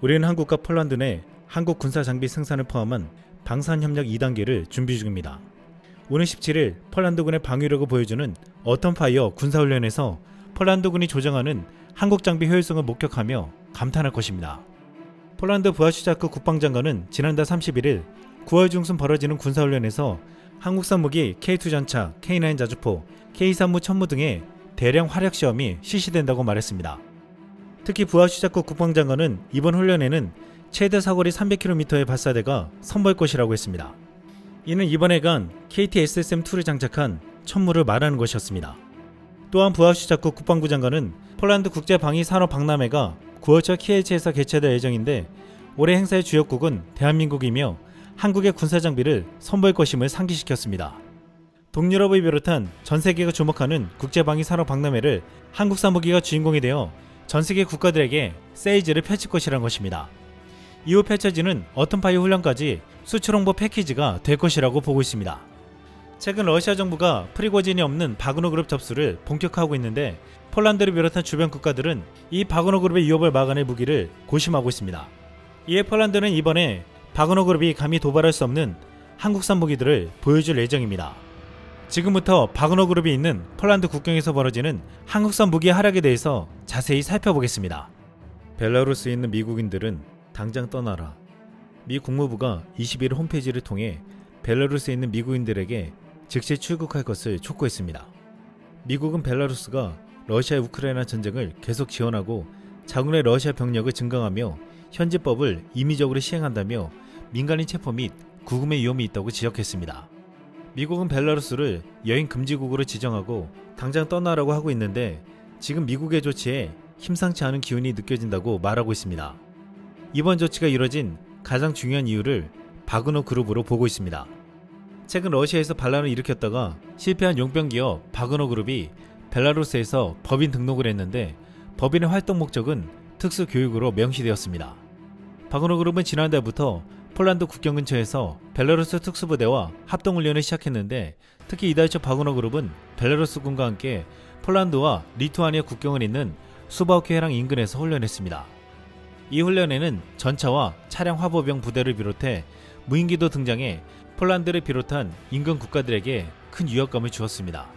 우리는 한국과 폴란드 내 한국 군사 장비 생산을 포함한 방산 협력 2단계를 준비 중입니다. 오는 17일 폴란드군의 방위력을 보여주는 어텀파이어 군사훈련에서 폴란드군이 조정하는 한국 장비 효율성을 목격하며 감탄할 것입니다. 폴란드 부하슈자크 국방장관은 지난달 31일 9월 중순 벌어지는 군사훈련에서 한국산 무기 K2 전차, K9 자주포, K3무 천무 등의 대량 활약 시험이 실시된다고 말했습니다. 특히 부하슈자크 국방장관은 이번 훈련에는 최대 사거리 300km의 발사대가 선보일 것이라고 했습니다. 이는 이번에 간 KT-SSM2를 장착한 천무를 말하는 것이었습니다. 또한 부하슈자크 국방부 장관은 폴란드 국제방위산업 박람회가 9월 초 키엘체에서 개최될 예정인데 올해 행사의 주역국은 대한민국이며 한국의 군사 장비를 선보일 것임을 상기시켰습니다. 동유럽을 비롯한 전 세계가 주목하는 국제방위산업 박람회를 한국산 무기가 주인공이 되어 전 세계 국가들에게 세이즈를 펼칠 것이란 것입니다. 이후 펼쳐지는 어텀파이 훈련까지 수출 홍보 패키지가 될 것이라고 보고 있습니다. 최근 러시아 정부가 프리고진이 없는 바그너 그룹 접수를 본격화하고 있는데 폴란드를 비롯한 주변 국가들은 이 바그너 그룹의 위협을 막아낼 무기를 고심하고 있습니다. 이에 폴란드는 이번에 바그너 그룹이 감히 도발할 수 없는 한국산 무기들을 보여줄 예정입니다. 지금부터 바그너 그룹이 있는 폴란드 국경에서 벌어지는 한국산 무기 하락에 대해서 자세히 살펴보겠습니다. 벨라루스에 있는 미국인들은 당장 떠나라. 미 국무부가 21일 홈페이지를 통해 벨라루스에 있는 미국인들에게 즉시 출국할 것을 촉구했습니다. 미국은 벨라루스가 러시아 우크라이나 전쟁을 계속 지원하고 자국내 러시아 병력을 증강하며 현지법을 임의적으로 시행한다며 민간인 체포 및 구금의 위험이 있다고 지적했습니다. 미국은 벨라루스를 여행 금지국으로 지정하고 당장 떠나라고 하고 있는데 지금 미국의 조치에 힘상치 않은 기운이 느껴진다고 말하고 있습니다. 이번 조치가 이뤄진 가장 중요한 이유를 바그너 그룹으로 보고 있습니다. 최근 러시아에서 반란을 일으켰다가 실패한 용병 기업 바그너 그룹이 벨라루스에서 법인 등록을 했는데 법인의 활동 목적은 특수 교육으로 명시되었습니다. 바그너 그룹은 지난달부터 폴란드 국경 근처에서 벨라루스 특수부대와 합동훈련을 시작했는데 특히 이달 초 바그너 그룹은 벨라루스군과 함께 폴란드와 리투아니아 국경을 잇는 수바우키 해랑 인근에서 훈련했습니다. 이 훈련에는 전차와 차량 화보병 부대를 비롯해 무인기도 등장해 폴란드를 비롯한 인근 국가들에게 큰 위협감을 주었습니다.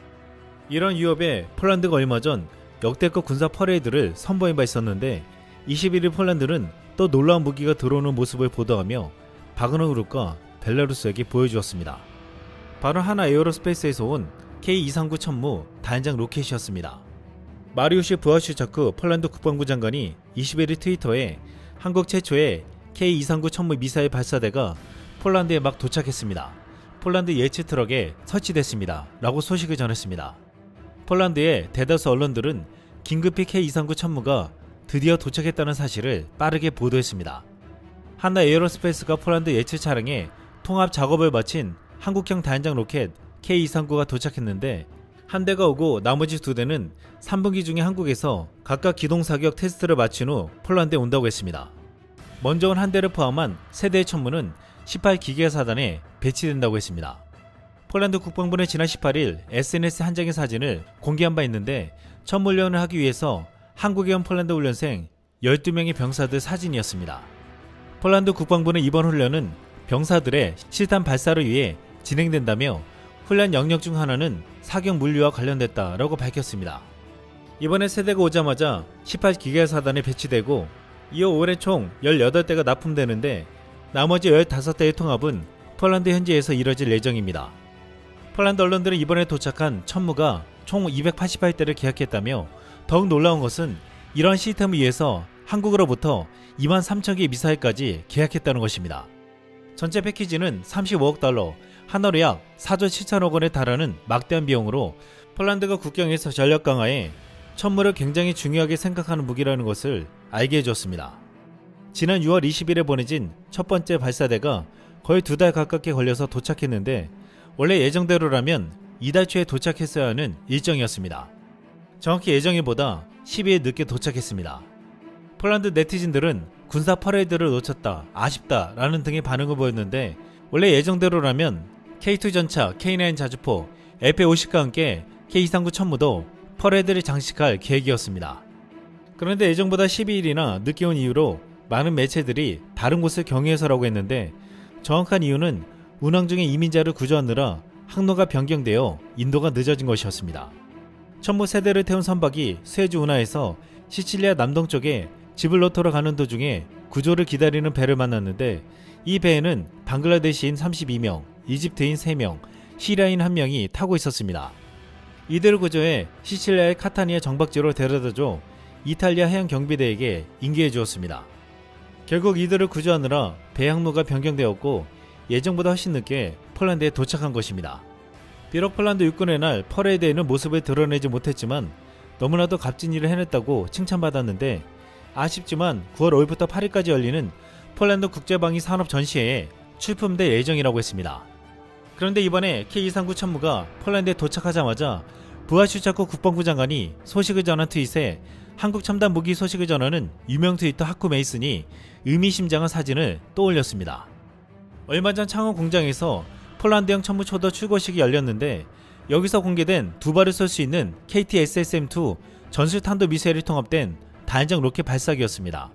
이런 위협에 폴란드가 얼마 전 역대급 군사 퍼레이드를 선보인 바 있었는데 21일 폴란드는 또 놀라운 무기가 들어오는 모습을 보도하며 바그너 그룹과 벨라루스에게 보여주었습니다. 바로 하나 에어로스페이스에서 온 K239 천무 단장 로켓이었습니다. 마리우시 부하슈자크 폴란드 국방부 장관이 21일 트위터에 한국 최초의 K239 천무 미사일 발사대가 폴란드에 막 도착했습니다. 폴란드 예치 트럭에 설치됐습니다. 라고 소식을 전했습니다. 폴란드의 대다수 언론들은 긴급히 K239 천무가 드디어 도착했다는 사실을 빠르게 보도했습니다. 한나 에어로스페이스가 폴란드 예측 차량에 통합 작업을 마친 한국형 단장 로켓 K239가 도착했는데 한 대가 오고 나머지 두 대는 3분기 중에 한국에서 각각 기동 사격 테스트를 마친 후 폴란드에 온다고 했습니다. 먼저 온 한 대를 포함한 세 대의 천무는 18기계 사단에 배치된다고 했습니다. 폴란드 국방부는 지난 18일 SNS 한 장의 사진을 공개한 바 있는데 첫 훈련을 하기 위해서 한국에 온 폴란드 훈련생 12명의 병사들 사진이었습니다. 폴란드 국방부는 이번 훈련은 병사들의 실탄 발사를 위해 진행된다며 훈련 영역 중 하나는 사격 물류와 관련됐다라고 밝혔습니다. 이번에 세대가 오자마자 18기계 사단에 배치되고 이어 올해 총 18대가 납품되는데 나머지 15대의 통합은 폴란드 현지에서 이뤄질 예정입니다. 폴란드 언론들은 이번에 도착한 천무가 총 288대를 계약했다며 더욱 놀라운 것은 이러한 시스템을 위해서 한국으로부터 2만 3천 개의 미사일까지 계약했다는 것입니다. 전체 패키지는 35억 달러, 한화로 약 4조 7천억 원에 달하는 막대한 비용으로 폴란드가 국경에서 전력 강화에 천무를 굉장히 중요하게 생각하는 무기라는 것을 알게 해줬습니다. 지난 6월 20일에 보내진 첫 번째 발사대가 거의 두 달 가깝게 걸려서 도착했는데 원래 예정대로라면 이달 초에 도착했어야 하는 일정이었습니다. 정확히 예정일보다 12일 늦게 도착했습니다. 폴란드 네티즌들은 군사 퍼레이드를 놓쳤다, 아쉽다 라는 등의 반응을 보였는데 원래 예정대로라면 K2 전차, K9 자주포, F-50과 함께 K239 천무도 퍼레이드를 장식할 계획이었습니다. 그런데 예정보다 12일이나 늦게 온 이후로 많은 매체들이 다른 곳을 경유해서라고 했는데 정확한 이유는 운항 중에 이민자를 구조하느라 항로가 변경되어 인도가 늦어진 것이었습니다. 천무 세대를 태운 선박이 스웨즈 운하에서 시칠리아 남동쪽에 지블로토로 가는 도중에 구조를 기다리는 배를 만났는데 이 배에는 방글라데시인 32명, 이집트인 3명, 시리아인 1명이 타고 있었습니다. 이들을 구조해 시칠리아의 카타니아 정박지로 데려다줘 이탈리아 해양 경비대에게 인계해 주었습니다. 결국 이들을 구조하느라 배 항로가 변경되었고 예정보다 훨씬 늦게 폴란드에 도착한 것입니다. 비록 폴란드 육군의 날 퍼레이드에는 모습을 드러내지 못했지만 너무나도 값진 일을 해냈다고 칭찬받았는데 아쉽지만 9월 5일부터 8일까지 열리는 폴란드 국제방위 산업 전시회에 출품될 예정이라고 했습니다. 그런데 이번에 K239 천무가 폴란드에 도착하자마자 부하슈차코 국방부 장관이 소식을 전한 트윗에 한국 첨단 무기 소식을 전하는 유명 트위터 하쿠 메이슨이 의미심장한 사진을 또 올렸습니다. 얼마 전 창원 공장에서 폴란드형 천무 초도 출고식이 열렸는데 여기서 공개된 두 발을 쏠 수 있는 KT-SSM-2 전술 탄도 미사일이 통합된 단장 로켓 발사기였습니다.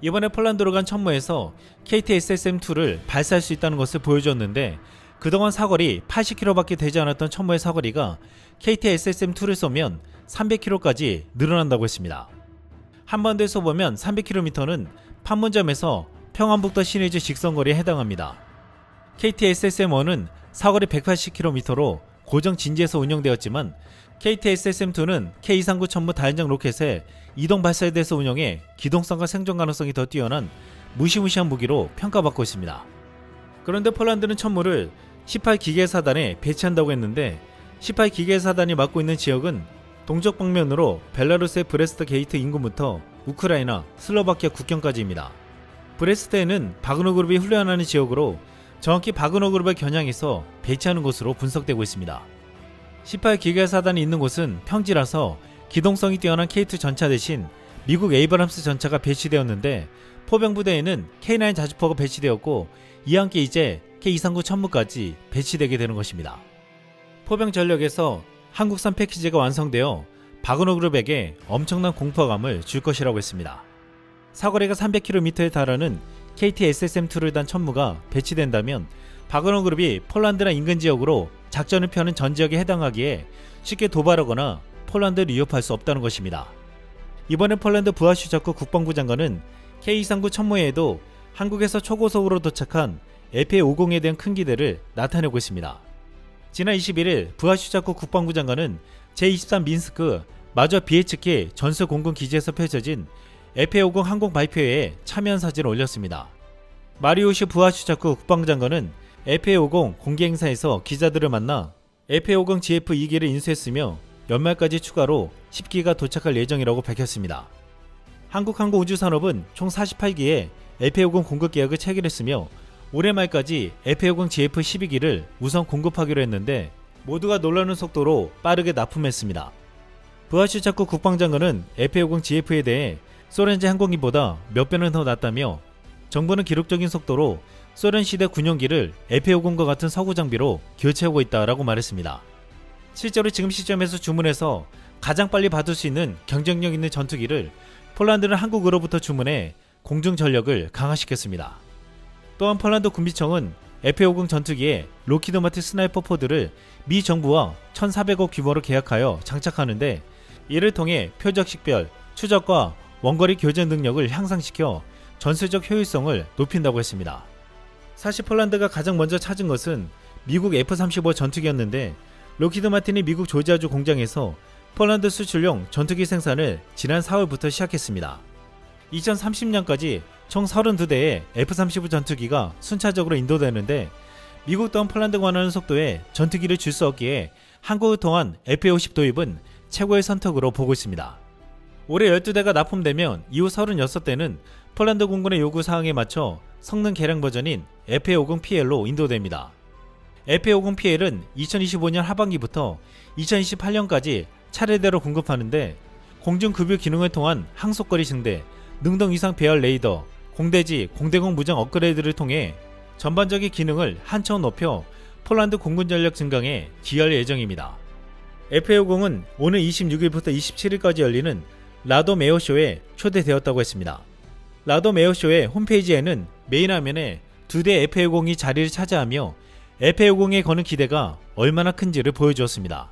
이번에 폴란드로 간 천무에서 KT-SSM-2를 발사할 수 있다는 것을 보여줬는데 그동안 사거리 80km밖에 되지 않았던 천무의 사거리가 KT-SSM-2를 쏘면 300km까지 늘어난다고 했습니다. 한반도에 쏘보면 300km는 판문점에서 평안북도 시내주 직선거리에 해당합니다. KT-SSM-1은 사거리 180km로 고정 진지에서 운영되었지만 KT-SSM-2는 K239 천무 다연장 로켓에 이동 발사에 대해서 운영해 기동성과 생존 가능성이 더 뛰어난 무시무시한 무기로 평가받고 있습니다. 그런데 폴란드는 천무를 18 기계사단에 배치한다고 했는데 18 기계사단이 맡고 있는 지역은 동쪽 방면으로 벨라루스의 브레스트 게이트 인구부터 우크라이나, 슬로바키아 국경까지입니다. 브레스트에는 바그너 그룹이 훈련하는 지역으로 정확히 바그너 그룹을 겨냥해서 배치하는 곳으로 분석되고 있습니다. 18 기계사단이 있는 곳은 평지라서 기동성이 뛰어난 K2 전차 대신 미국 에이브람스 전차가 배치되었는데 포병 부대에는 K9 자주포가 배치되었고 이와 함께 이제 K239 천무까지 배치되게 되는 것입니다. 포병 전력에서 한국산 패키지가 완성되어 바그너 그룹에게 엄청난 공포감을 줄 것이라고 했습니다. 사거리가 300km에 달하는 KT-SSM-2를 단 천무가 배치된다면 바그너 그룹이 폴란드나 인근 지역으로 작전을 펴는 전 지역에 해당하기에 쉽게 도발하거나 폴란드를 위협할 수 없다는 것입니다. 이번에 폴란드 부하슈자크 국방부 장관은 K239 천무에도 한국에서 초고속으로 도착한 FA50에 대한 큰 기대를 나타내고 있습니다. 지난 21일 부하슈자크 국방부 장관은 제23 민스크 마저 BHK 전술 공군 기지에서 펼쳐진 FA50 항공 발표회에 참여한 사진을 올렸습니다. 마리우시 부하슈자크 국방장관은 FA50 공개 행사에서 기자들을 만나 FA50 GF 2기를 인수했으며 연말까지 추가로 10기가 도착할 예정이라고 밝혔습니다. 한국항공우주산업은 총 48기의 FA50 공급 계약을 체결했으며 올해 말까지 FA50 GF 12기를 우선 공급하기로 했는데 모두가 놀라는 속도로 빠르게 납품했습니다. 부하슈차크 국방장관은 FA50 GF에 대해 소련제 항공기보다 몇 배는 더 낫다며 정부는 기록적인 속도로 소련 시대 군용기를 FA50과 같은 서구 장비로 교체하고 있다라고 말했습니다. 실제로 지금 시점에서 주문해서 가장 빨리 받을 수 있는 경쟁력 있는 전투기를 폴란드는 한국으로부터 주문해 공중 전력을 강화시켰습니다. 또한 폴란드 군비청은 F-50 전투기에 로키드 마틴 스나이퍼 포드를 미 정부와 1,400억 규모로 계약하여 장착하는데 이를 통해 표적 식별, 추적과 원거리 교전 능력을 향상시켜 전술적 효율성을 높인다고 했습니다. 사실 폴란드가 가장 먼저 찾은 것은 미국 F-35 전투기였는데 로키드 마틴이 미국 조지아주 공장에서 폴란드 수출용 전투기 생산을 지난 4월부터 시작했습니다. 2030년까지 총 32대의 F-35 전투기가 순차적으로 인도되는데 미국 또한 폴란드가 원하는 속도의 전투기를 줄 수 없기에 한국을 통한 F-50 도입은 최고의 선택으로 보고 있습니다. 올해 12대가 납품되면 이후 36대는 폴란드 공군의 요구 사항에 맞춰 성능 개량 버전인 FA50PL로 인도됩니다. FA50PL은 2025년 하반기부터 2028년까지 차례대로 공급하는데 공중급유 기능을 통한 항속거리 증대, 능동 이상 배열 레이더, 공대지, 공대공 무장 업그레이드를 통해 전반적인 기능을 한 차원 높여 폴란드 공군 전력 증강에 기여할 예정입니다. FA50은 오늘 26일부터 27일까지 열리는 라도 메오쇼에 초대되었다고 했습니다. 라돔 에어쇼의 홈페이지에는 메인 화면에 두 대 F-150이 자리를 차지하며 F-150에 거는 기대가 얼마나 큰지를 보여주었습니다.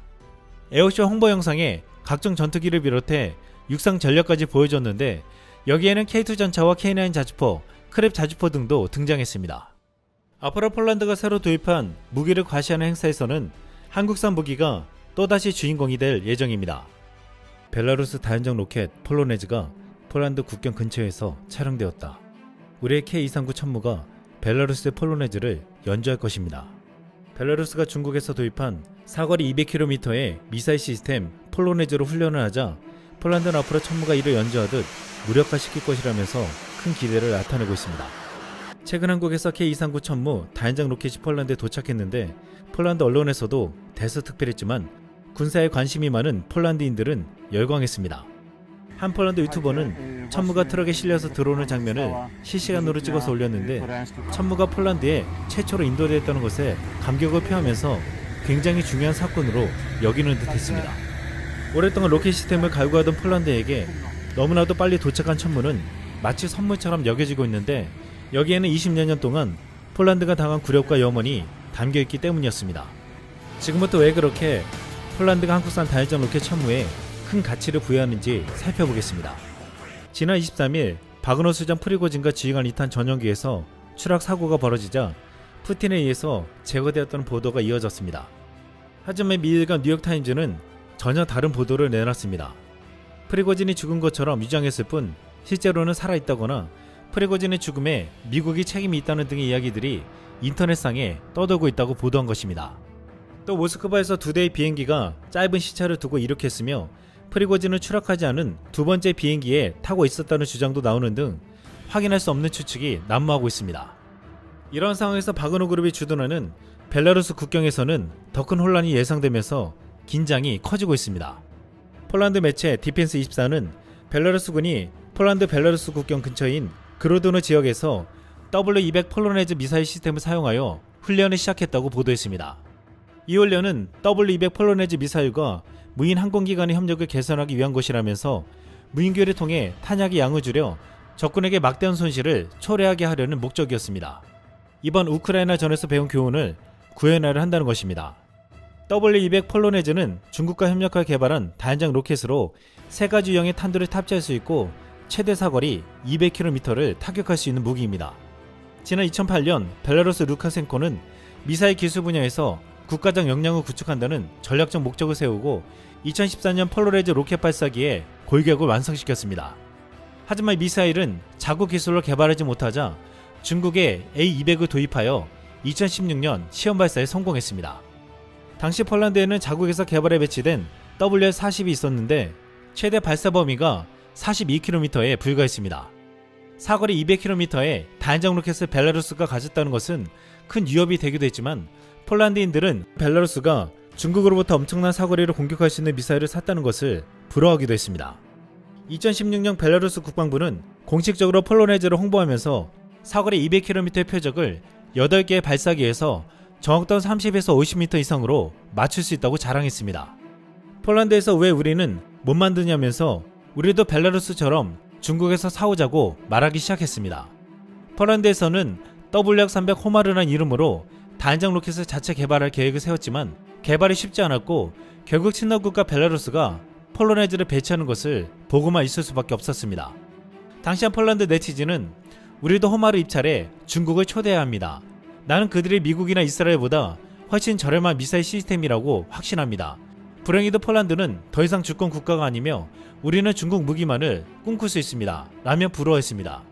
에어쇼 홍보 영상에 각종 전투기를 비롯해 육상 전력까지 보여줬는데 여기에는 K2 전차와 K9 자주포, 크랩 자주포 등도 등장했습니다. 앞으로 폴란드가 새로 도입한 무기를 과시하는 행사에서는 한국산 무기가 또다시 주인공이 될 예정입니다. 벨라루스 다연장 로켓 폴로네즈가 폴란드 국경 근처에서 촬영되었다. 우리의 K239 천무가 벨라루스의 폴로네즈를 연주할 것입니다. 벨라루스가 중국에서 도입한 사거리 200km의 미사일 시스템 폴로네즈로 훈련을 하자 폴란드는 앞으로 천무가 이를 연주하듯 무력화시킬 것이라면서 큰 기대를 나타내고 있습니다. 최근 한국에서 K239 천무 다연장 로켓이 폴란드에 도착했는데 폴란드 언론에서도 대서특필했지만 군사에 관심이 많은 폴란드인들은 열광했습니다. 한 폴란드 유튜버는 천무가 트럭에 실려서 들어오는 장면을 실시간으로 찍어서 올렸는데 천무가 폴란드에 최초로 인도되었다는 것에 감격을 표하면서 굉장히 중요한 사건으로 여기는 듯 했습니다. 오랫동안 로켓 시스템을 갈구하던 폴란드에게 너무나도 빨리 도착한 천무는 마치 선물처럼 여겨지고 있는데 여기에는 20여 년 동안 폴란드가 당한 굴욕과 염원이 담겨 있기 때문이었습니다. 지금부터 왜 그렇게 폴란드가 한국산 다혈장 로켓 천무에 큰 가치를 부여하는지 살펴보겠습니다. 지난 23일 바그너 수장 프리고진과 지휘관 2탄 전용기에서 추락 사고가 벌어지자 푸틴에 의해서 제거되었다는 보도가 이어졌습니다. 하지만 미일과 뉴욕타임즈는 전혀 다른 보도를 내놨습니다. 프리고진이 죽은 것처럼 위장했을 뿐 실제로는 살아있다거나 프리고진의 죽음에 미국이 책임이 있다는 등의 이야기들이 인터넷상에 떠돌고 있다고 보도한 것입니다. 또 모스크바에서 두 대의 비행기가 짧은 시차를 두고 이륙했으며 프리고진은 추락하지 않은 두 번째 비행기에 타고 있었다는 주장도 나오는 등 확인할 수 없는 추측이 난무하고 있습니다. 이런 상황에서 바그노 그룹이 주둔하는 벨라루스 국경에서는 더 큰 혼란이 예상되면서 긴장이 커지고 있습니다. 폴란드 매체 디펜스 24는 벨라루스군이 폴란드 벨라루스 국경 근처인 그로드노 지역에서 W200 폴로네즈 미사일 시스템을 사용하여 훈련을 시작했다고 보도했습니다. 이 훈련은 W200 폴로네즈 미사일과 무인 항공기 간의 협력을 개선하기 위한 것이라면서 무인기를 통해 탄약의 양을 줄여 적군에게 막대한 손실을 초래하게 하려는 목적이었습니다. 이번 우크라이나 전에서 배운 교훈을 구현하려 한다는 것입니다. W200 폴로네즈는 중국과 협력하여 개발한 다연장 로켓으로 세 가지 유형의 탄두를 탑재할 수 있고 최대 사거리 200km를 타격할 수 있는 무기입니다. 지난 2008년 벨라루스 루카센코는 미사일 기술 분야에서 국가적 역량을 구축한다는 전략적 목적을 세우고 2014년 폴로레즈 로켓 발사기에 골격을 완성시켰습니다. 하지만 미사일은 자국 기술로 개발하지 못하자 중국의 A200을 도입하여 2016년 시험 발사에 성공했습니다. 당시 폴란드에는 자국에서 개발에 배치된 WR-40이 있었는데 최대 발사 범위가 42km에 불과했습니다. 사거리 200km의 다연장 로켓을 벨라루스가 가졌다는 것은 큰 위협이 되기도 했지만 폴란드인들은 벨라루스가 중국으로부터 엄청난 사거리를 공격할 수 있는 미사일을 샀다는 것을 부러워하기도 했습니다. 2016년 벨라루스 국방부는 공식적으로 폴로네즈를 홍보하면서 사거리 200km의 표적을 8개의 발사기에서 정확도 30에서 50m 이상으로 맞출 수 있다고 자랑했습니다. 폴란드에서 왜 우리는 못 만드냐면서 우리도 벨라루스처럼 중국에서 사오자고 말하기 시작했습니다. 폴란드에서는 WX300 호마르란 이름으로 다연장 로켓을 자체 개발할 계획을 세웠지만 개발이 쉽지 않았고 결국 친러 국가 벨라루스가 폴로네즈를 배치하는 것을 보고만 있을 수밖에 없었습니다. 당시한 폴란드 네티즌은 우리도 호마르 입찰에 중국을 초대해야 합니다. 나는 그들이 미국이나 이스라엘보다 훨씬 저렴한 미사일 시스템이라고 확신합니다. 불행히도 폴란드는 더 이상 주권 국가가 아니며 우리는 중국 무기만을 꿈꿀 수 있습니다. 라며 부러워했습니다.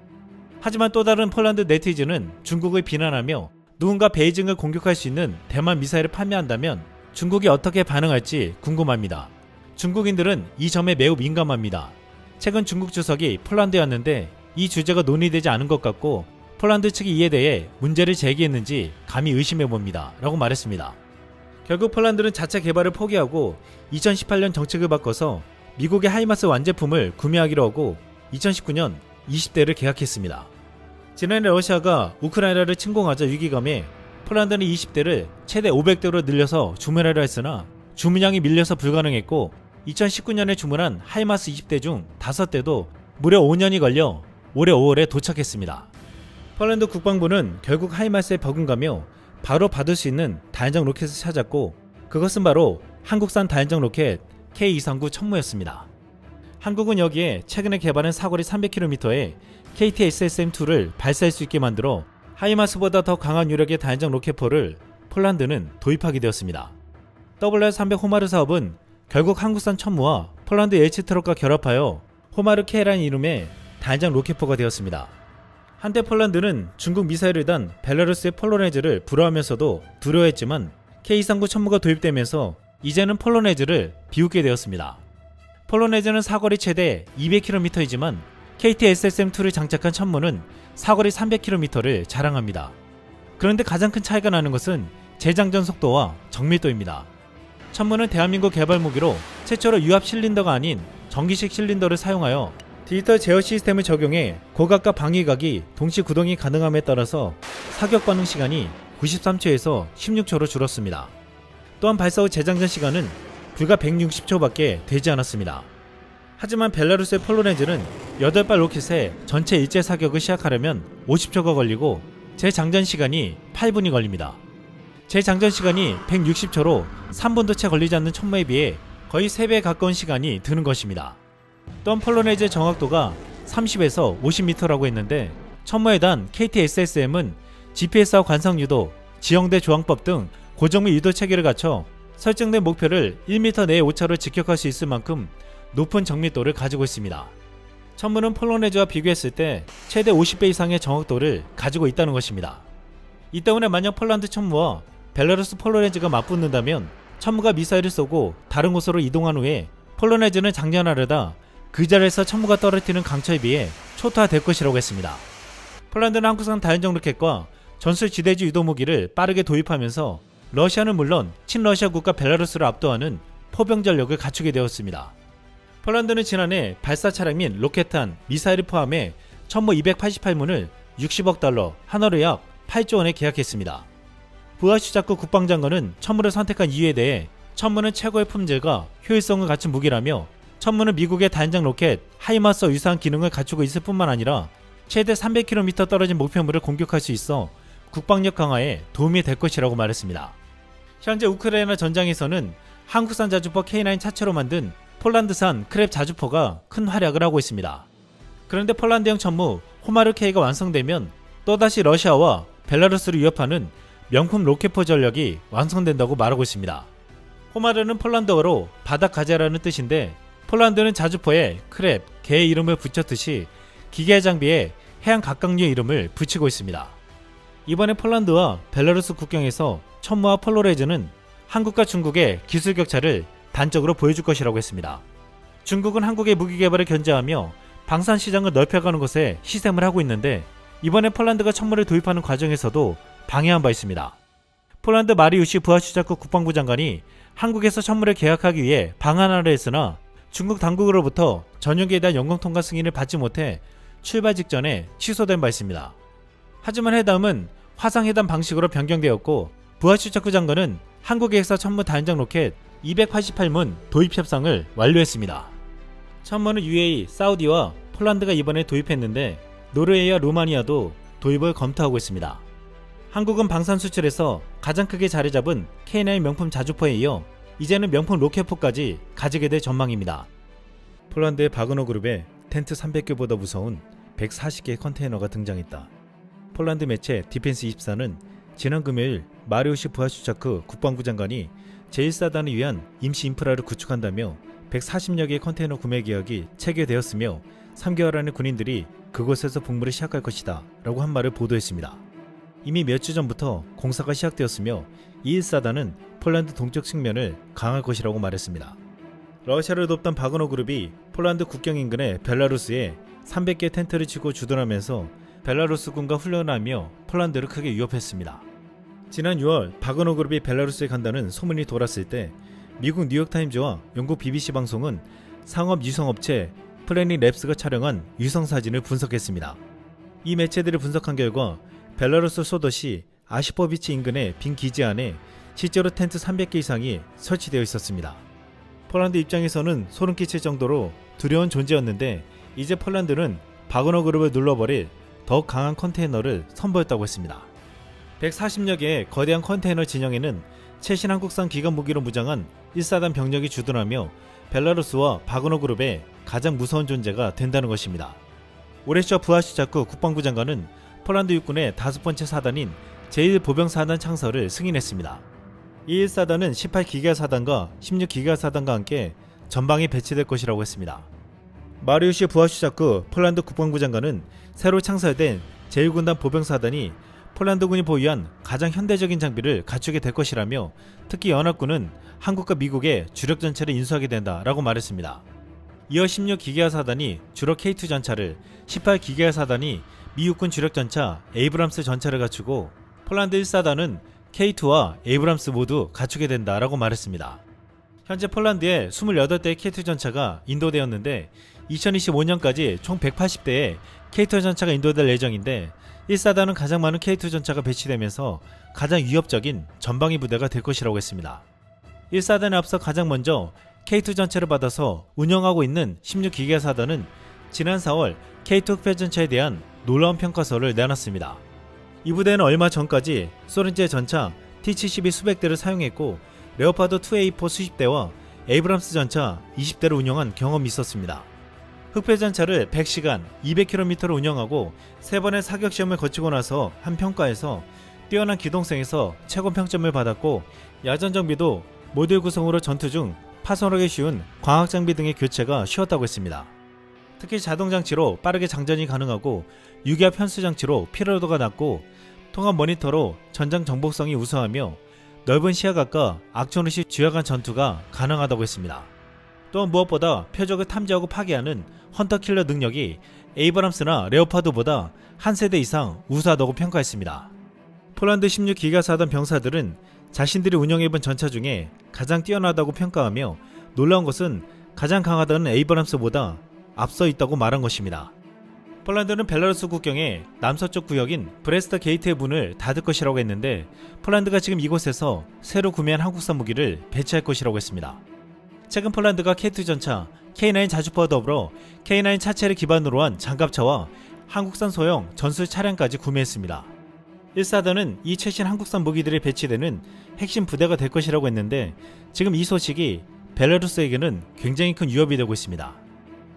하지만 또 다른 폴란드 네티즌은 중국을 비난하며 누군가 베이징을 공격할 수 있는 대만 미사일을 판매한다면 중국이 어떻게 반응할지 궁금합니다. 중국인들은 이 점에 매우 민감합니다. 최근 중국 주석이 폴란드에 왔는데 이 주제가 논의되지 않은 것 같고 폴란드 측이 이에 대해 문제를 제기했는지 감히 의심해 봅니다. 라고 말했습니다. 결국 폴란드는 자체 개발을 포기하고 2018년 정책을 바꿔서 미국의 하이마스 완제품을 구매하기로 하고 2019년 20대를 계약했습니다. 지난해 러시아가 우크라이나를 침공하자 위기감에 폴란드는 20대를 최대 500대로 늘려서 주문하려 했으나 주문량이 밀려서 불가능했고 2019년에 주문한 하이마스 20대 중 5대도 무려 5년이 걸려 올해 5월에 도착했습니다. 폴란드 국방부는 결국 하이마스에 버금가며 바로 받을 수 있는 다연장 로켓을 찾았고 그것은 바로 한국산 다연장 로켓 K239 천무였습니다. 한국은 여기에 최근에 개발한 사거리 300km의 KT-SSM2를 발사할 수 있게 만들어 하이마스보다 더 강한 유력의 다연장 로켓포를 폴란드는 도입하게 되었습니다. WR300 호마르 사업은 결국 한국산 천무와 폴란드 H 트럭과 결합하여 호마르 K라는 이름의 다연장 로켓포가 되었습니다. 한때 폴란드는 중국 미사일을 단 벨라루스의 폴로네즈를 부러워하면서도 두려워했지만 K239 천무가 도입되면서 이제는 폴로네즈를 비웃게 되었습니다. 폴로네즈는 사거리 최대 200km이지만 KT-SSM2를 장착한 천무는 사거리 300km를 자랑합니다. 그런데 가장 큰 차이가 나는 것은 재장전 속도와 정밀도입니다. 천무는 대한민국 개발 무기로 최초로 유압 실린더가 아닌 전기식 실린더를 사용하여 디지털 제어 시스템을 적용해 고각과 방위각이 동시 구동이 가능함에 따라서 사격 반응 시간이 93초에서 16초로 줄었습니다. 또한 발사 후 재장전 시간은 불과 160초밖에 되지 않았습니다. 하지만 벨라루스의 폴로네즈는 8발 로켓에 전체 일제 사격을 시작하려면 50초가 걸리고 재장전 시간이 8분이 걸립니다. 재장전 시간이 160초로 3분도 채 걸리지 않는 천무에 비해 거의 3배에 가까운 시간이 드는 것입니다. 또한 폴로네즈의 정확도가 30에서 50m라고 했는데 천무에 단 KT-SSM은 GPS와 관상 유도, 지형대 조항법 등 고정미 유도 체계를 갖춰 설정된 목표를 1m 내의 오차로 직격할 수 있을 만큼 높은 정밀도를 가지고 있습니다. 천무는 폴로네즈와 비교했을 때 최대 50배 이상의 정확도를 가지고 있다는 것입니다. 이 때문에 만약 폴란드 천무와 벨라루스 폴로네즈가 맞붙는다면 천무가 미사일을 쏘고 다른 곳으로 이동한 후에 폴로네즈는 장전하려다 그 자리에서 천무가 떨어뜨리는 강처에 비해 초토화될 것이라고 했습니다. 폴란드는 한국산 다연정 로켓과 전술 지대지 유도 무기를 빠르게 도입하면서 러시아는 물론 친러시아 국가 벨라루스를 압도하는 포병 전력을 갖추게 되었습니다. 폴란드는 지난해 발사 차량 및 로켓탄, 미사일을 포함해 천무 288문을 60억 달러, 한화로 약 8조 원에 계약했습니다. 부하슈자쿠 국방장관은 천무를 선택한 이유에 대해 천무는 최고의 품질과 효율성을 갖춘 무기라며 천무는 미국의 단장 로켓 하이마스와 유사한 기능을 갖추고 있을 뿐만 아니라 최대 300km 떨어진 목표물을 공격할 수 있어 국방력 강화에 도움이 될 것이라고 말했습니다. 현재 우크라이나 전장에서는 한국산 자주포 K9 차체로 만든 폴란드산 크랩 자주포가 큰 활약을 하고 있습니다. 그런데 폴란드형 천무 호마르 K가 완성되면 또다시 러시아와 벨라루스를 위협하는 명품 로켓포 전력이 완성된다고 말하고 있습니다. 호마르는 폴란드어로 바닥 가재라는 뜻인데 폴란드는 자주포에 크랩, 개의 이름을 붙였듯이 기계 장비에 해양 각각류의 이름을 붙이고 있습니다. 이번에 폴란드와 벨라루스 국경에서 천무와 폴로레즈는 한국과 중국의 기술 격차를 단적으로 보여줄 것이라고 했습니다. 중국은 한국의 무기 개발을 견제하며 방산 시장을 넓혀가는 것에 시샘을 하고 있는데 이번에 폴란드가 천무를 도입하는 과정에서도 방해한 바 있습니다. 폴란드 마리우시 부하슈자크 국방부 장관이 한국에서 천무를 계약하기 위해 방한하려 했으나 중국 당국으로부터 전용기에 대한 영공 통과 승인을 받지 못해 출발 직전에 취소된 바 있습니다. 하지만 회담은 화상회담 방식으로 변경되었고 부하슈자크 장관은 한국에서 천무 단장 로켓 288문 도입 협상을 완료했습니다. 천무는 UAE, 사우디와 폴란드가 이번에 도입했는데 노르웨이와 루마니아도 도입을 검토하고 있습니다. 한국은 방산 수출에서 가장 크게 자리 잡은 K9 명품 자주포에 이어 이제는 명품 로켓포까지 가지게 될 전망입니다. 폴란드의 바그너 그룹에 텐트 300개보다 무서운 140개의 컨테이너가 등장했다. 폴란드 매체 디펜스 24는 지난 금요일 마리오시 부하슈차크 국방부 장관이 제1사단을 위한 임시 인프라를 구축한다며 140여 개의 컨테이너 구매 계약이 체결되었으며 3개월 안에 군인들이 그곳에서 복무를 시작할 것이다 라고 한 말을 보도했습니다. 이미 몇 주 전부터 공사가 시작되었으며 2일사단은 폴란드 동쪽 측면을 강할 것이라고 말했습니다. 러시아를 돕던 바그너 그룹이 폴란드 국경 인근의 벨라루스에 300개 텐트를 치고 주둔하면서 벨라루스군과 훈련하며 폴란드를 크게 위협했습니다. 지난 6월 바그너 그룹이 벨라루스에 간다는 소문이 돌았을 때 미국 뉴욕타임즈와 영국 BBC 방송은 상업 유성업체 플래닛 랩스가 촬영한 유성 사진을 분석했습니다. 이 매체들을 분석한 결과 벨라루스 소도시 아시포비치 인근의 빈 기지 안에 실제로 텐트 300개 이상이 설치되어 있었습니다. 폴란드 입장에서는 소름 끼칠 정도로 두려운 존재였는데 이제 폴란드는 바그너 그룹을 눌러버릴 더욱 강한 컨테이너를 선보였다고 했습니다. 140여 개의 거대한 컨테이너 진영에는 최신 한국산 기관 무기로 무장한 1사단 병력이 주둔하며 벨라루스와 바그너 그룹의 가장 무서운 존재가 된다는 것입니다. 오레시아 부하시자크 국방부 장관은 폴란드 육군의 다섯 번째 사단인 제1보병사단 창설을 승인했습니다. 이 1사단은 18기가 사단과 16기가 사단과 함께 전방에 배치될 것이라고 했습니다. 마리우시 부하슈자크 폴란드 국방부 장관은 새로 창설된 제1군단 보병사단이 폴란드군이 보유한 가장 현대적인 장비를 갖추게 될 것이라며 특히 연합군은 한국과 미국의 주력 전차를 인수하게 된다라고 말했습니다. 이어 16기가 사단이 주로 K2 전차를, 18기가 사단이 미국군 주력 전차 에이브람스 전차를 갖추고 폴란드 1사단은 K2와 에이브람스 모두 갖추게 된다라고 말했습니다. 현재 폴란드에 28대의 K2 전차가 인도되었는데 2025년까지 총 180대의 K2 전차가 인도될 예정인데 1사단은 가장 많은 K2 전차가 배치되면서 가장 위협적인 전방위 부대가 될 것이라고 했습니다. 1사단에 앞서 가장 먼저 K2 전차를 받아서 운영하고 있는 16기가 사단은 지난 4월 K2 흑패전차에 대한 놀라운 평가서를 내놨습니다. 이 부대는 얼마 전까지 소련제 전차 T-72 수백 대를 사용했고 레오파드 2A4 수십 대와 에이브람스 전차 20대를 운영한 경험이 있었습니다. 흑패 전차를 100시간 200km를 운영하고 세 번의 사격 시험을 거치고 나서 한 평가에서 뛰어난 기동성에서 최고 평점을 받았고 야전 정비도 모듈 구성으로 전투 중 파손하기 쉬운 광학 장비 등의 교체가 쉬웠다고 했습니다. 특히 자동 장치로 빠르게 장전이 가능하고 유기압 현수 장치로 피로도가 낮고 통합 모니터로 전장 정복성이 우수하며 넓은 시야각과 악천후시 주약한 전투가 가능하다고 했습니다. 또한 무엇보다 표적을 탐지하고 파괴하는 헌터킬러 능력이 에이브람스나 레오파드보다 한 세대 이상 우수하다고 평가했습니다. 폴란드 16기가 사단 병사들은 자신들이 운영해본 전차 중에 가장 뛰어나다고 평가하며 놀라운 것은 가장 강하다는 에이브람스보다 앞서 있다고 말한 것입니다. 폴란드는 벨라루스 국경의 남서쪽 구역인 브레스트 게이트의 문을 닫을 것이라고 했는데 폴란드가 지금 이곳에서 새로 구매한 한국산 무기를 배치할 것이라고 했습니다. 최근 폴란드가 K2 전차, K9 자주포와 더불어 K9 차체를 기반으로 한 장갑차와 한국산 소형 전술 차량까지 구매했습니다. 1사단은 이 최신 한국산 무기들이 배치되는 핵심 부대가 될 것이라고 했는데 지금 이 소식이 벨라루스에게는 굉장히 큰 위협이 되고 있습니다.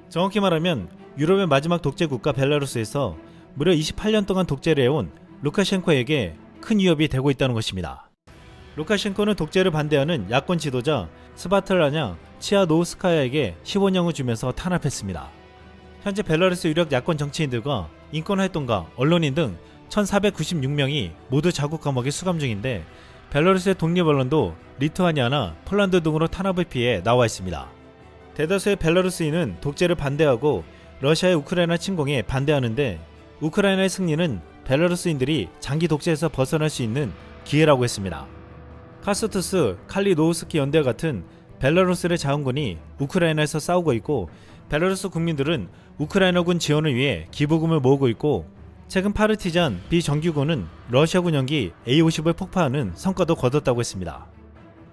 정확히 말하면 유럽의 마지막 독재 국가 벨라루스에서 무려 28년 동안 독재를 해온 루카셴코에게 큰 위협이 되고 있다는 것입니다. 루카셴코는 독재를 반대하는 야권 지도자 스바틀라냐 치아노우스카야에게 15년을 주면서 탄압했습니다. 현재 벨라루스 유력 야권 정치인들과 인권활동가, 언론인 등 1,496명이 모두 자국 감옥에 수감 중인데 벨라루스의 독립 언론도 리투아니아나 폴란드 등으로 탄압을 피해 나와 있습니다. 대다수의 벨라루스인은 독재를 반대하고 러시아의 우크라이나 침공에 반대하는데 우크라이나의 승리는 벨라루스인들이 장기 독재에서 벗어날 수 있는 기회라고 했습니다. 카스투스, 칼리노우스키 연대와 같은 벨라루스의 자원군이 우크라이나에서 싸우고 있고 벨라루스 국민들은 우크라이나군 지원을 위해 기부금을 모으고 있고 최근 파르티잔 비정규군은 러시아군 연기 A-50을 폭파하는 성과도 거뒀다고 했습니다.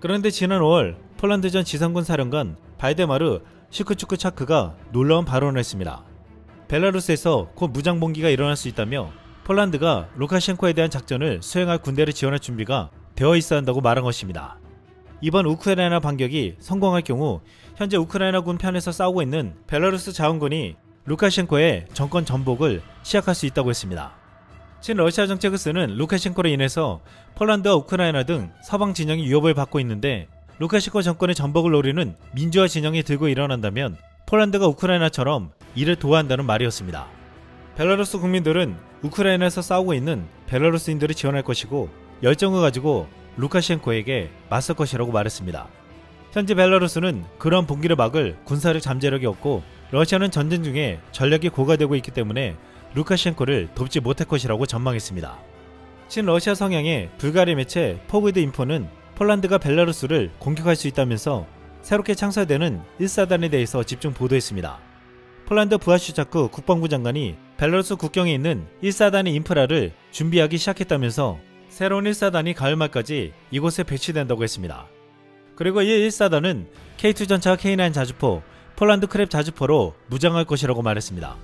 그런데 지난 5월 폴란드전 지상군 사령관 발데마르 시크추크 차크가 놀라운 발언을 했습니다. 벨라루스에서 곧 무장봉기가 일어날 수 있다며 폴란드가 루카셴코에 대한 작전을 수행할 군대를 지원할 준비가 되어 있어야 한다고 말한 것입니다. 이번 우크라이나 반격이 성공할 경우 현재 우크라이나군 편에서 싸우고 있는 벨라루스 자원군이 루카셴코의 정권 전복을 시작할 수 있다고 했습니다. 친러시아 정책을 쓰는 루카셴코로 인해서 폴란드와 우크라이나 등 서방 진영이 위협을 받고 있는데 루카셴코 정권의 전복을 노리는 민주화 진영이 들고 일어난다면 폴란드가 우크라이나처럼 이를 도와한다는 말이었습니다. 벨라루스 국민들은 우크라이나에서 싸우고 있는 벨라루스인들을 지원할 것이고 열정을 가지고 루카셴코에게 맞설 것이라고 말했습니다. 현재 벨라루스는 그런 봉기를 막을 군사력 잠재력이 없고 러시아는 전쟁 중에 전력이 고갈되고 있기 때문에 루카셴코를 돕지 못할 것이라고 전망했습니다. 친러시아 성향의 불가리 매체 포그드 인포는 폴란드가 벨라루스를 공격할 수 있다면서 새롭게 창설되는 1사단에 대해서 집중 보도했습니다. 폴란드 부하슈자크 국방부 장관이 벨라루스 국경에 있는 1사단의 인프라를 준비하기 시작했다면서 새로운 1사단이 가을 말까지 이곳에 배치된다고 했습니다. 그리고 이 1사단은 K2 전차 K9 자주포, 폴란드 크랩 자주포로 무장할 것이라고 말했습니다.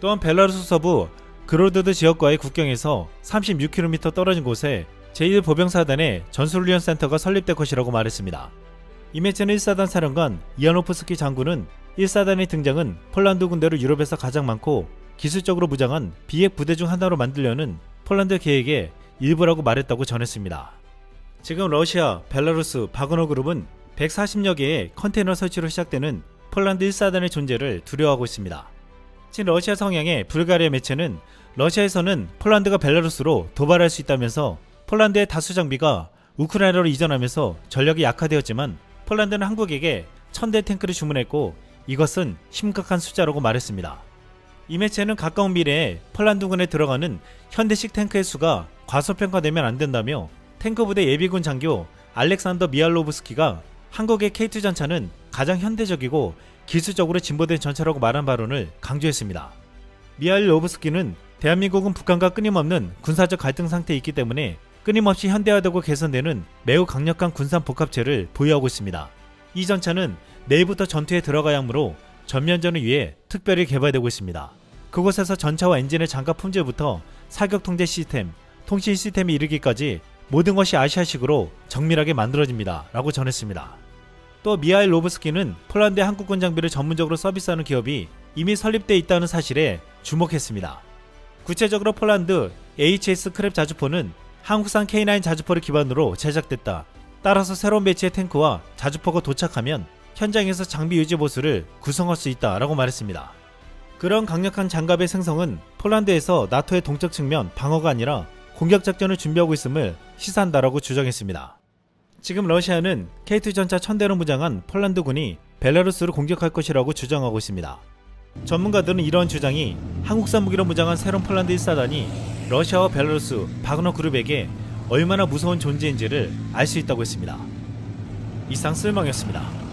또한 벨라루스 서부 그로드드 지역과의 국경에서 36km 떨어진 곳에 제1보병사단의 전술훈련센터가 설립될 것이라고 말했습니다. 이매체는 1사단 사령관 이아노프스키 장군은 1사단의 등장은 폴란드 군대로 유럽에서 가장 많고 기술적으로 무장한 비핵 부대 중 하나로 만들려는 폴란드 계획의 일부라고 말했다고 전했습니다. 지금 러시아, 벨라루스, 바그너 그룹은 140여 개의 컨테이너 설치로 시작되는 폴란드 1사단의 존재를 두려워하고 있습니다. 친러시아 성향의 불가리아 매체는 러시아에서는 폴란드가 벨라루스로 도발할 수 있다면서 폴란드의 다수 장비가 우크라이나로 이전하면서 전력이 약화되었지만 폴란드는 한국에게 1000대 탱크를 주문했고 이것은 심각한 숫자라고 말했습니다. 이 매체는 가까운 미래에 폴란드군에 들어가는 현대식 탱크의 수가 과소평가되면 안 된다며 탱크 부대 예비군 장교 알렉산더 미알로브스키가 한국의 K2 전차는 가장 현대적이고 기술적으로 진보된 전차라고 말한 발언을 강조했습니다. 미알로브스키는 대한민국은 북한과 끊임없는 군사적 갈등 상태에 있기 때문에 끊임없이 현대화되고 개선되는 매우 강력한 군산 복합체를 보유하고 있습니다. 이 전차는 내일부터 전투에 들어가야 하므로 전면전을 위해 특별히 개발되고 있습니다. 그곳에서 전차와 엔진의 장갑 품질부터 사격 통제 시스템, 통신 시스템에 이르기까지 모든 것이 아시아식으로 정밀하게 만들어집니다. 라고 전했습니다. 또 미하일 로브스키는 폴란드의 한국군 장비를 전문적으로 서비스하는 기업이 이미 설립돼 있다는 사실에 주목했습니다. 구체적으로 폴란드 HS 크랩 자주포는 한국산 K9 자주포를 기반으로 제작됐다. 따라서 새로운 배치의 탱크와 자주포가 도착하면 현장에서 장비 유지 보수를 구성할 수 있다 라고 말했습니다. 그런 강력한 장갑의 생성은 폴란드에서 나토의 동적 측면 방어가 아니라 공격 작전을 준비하고 있음을 시사한다라고 주장했습니다. 지금 러시아는 K2 전차 1000대로 무장한 폴란드군이 벨라루스를 공격할 것이라고 주장하고 있습니다. 전문가들은 이러한 주장이 한국산 무기로 무장한 새로운 폴란드 1사단이 러시아와 벨라루스 바그너 그룹에게 얼마나 무서운 존재인지를 알 수 있다고 했습니다. 이상 쓸망이었습니다.